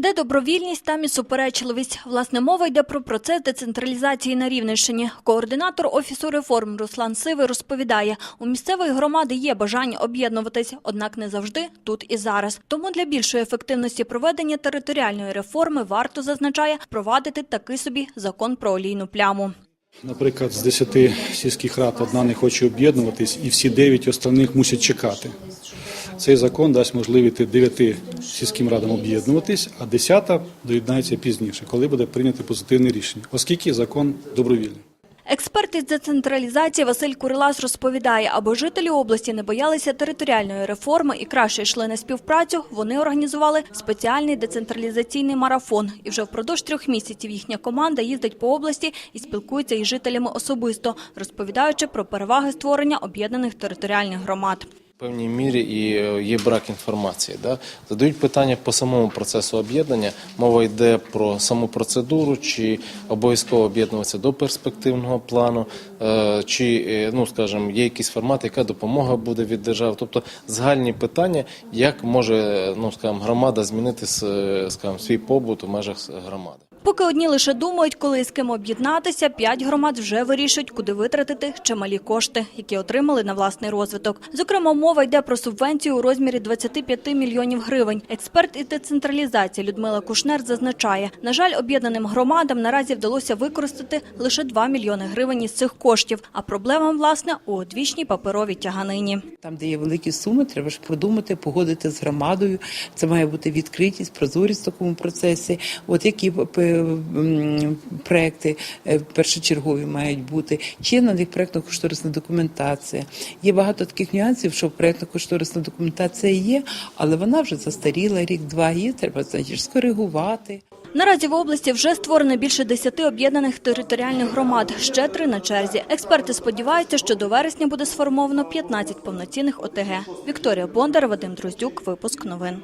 Де добровільність, там і суперечливість. Власне, мова йде про процес децентралізації на Рівненщині. Координатор Офісу реформ Руслан Сивий розповідає, у місцевої громади є бажання об'єднуватись, однак не завжди тут і зараз. Тому для більшої ефективності проведення територіальної реформи варто, зазначає, впровадити такий собі закон про олійну пляму. Наприклад, з 10 сільських рад одна не хоче об'єднуватись, і всі 9 останніх мусять чекати. Цей закон дасть можливість 9 сільським радам об'єднуватись, а 10 доєднається пізніше, коли буде прийнято позитивне рішення, оскільки закон добровільний. Експерт із децентралізації Василь Курилас розповідає, аби жителі області не боялися територіальної реформи і краще йшли на співпрацю, вони організували спеціальний децентралізаційний марафон. І вже впродовж трьох місяців їхня команда їздить по області і спілкується із жителями особисто, розповідаючи про переваги створення об'єднаних територіальних громад. Певній мірі і е, є брак інформації. Да? Задають питання по самому процесу об'єднання. Мова йде про саму процедуру, чи обов'язково об'єднуватися до перспективного плану, е, чи е, ну скажімо, є якийсь формат, яка допомога буде від держави. Тобто загальні питання, як може ну скажімо, громада змінити скажімо, свій побут у межах громади. Поки одні лише думають, коли і з ким об'єднатися, п'ять громад вже вирішують, куди витратити чималі кошти, які отримали на власний розвиток. Зокрема, мова йде про субвенцію у розмірі 25 мільйонів гривень. Експерт із децентралізації Людмила Кушнер зазначає, на жаль, об'єднаним громадам наразі вдалося використати лише 2 мільйони гривень із цих коштів. А проблема, власне, у одвічній паперовій тяганині. Там, де є великі суми, треба ж продумати, погодити з громадою. Це має бути відкритість, прозорість в такому процесі. От які проекти е, першочергові мають бути, чи є на них проектно-кошторисна документація. Є багато таких нюансів, що проектно-кошторисна документація є, але вона вже застаріла рік-два. Її треба значить, скоригувати. Наразі в області вже створено більше 10 об'єднаних територіальних громад, ще три на черзі. Експерти сподіваються, що до вересня буде сформовано 15 повноцінних ОТГ. Вікторія Бондар, Вадим Дроздюк, випуск новин.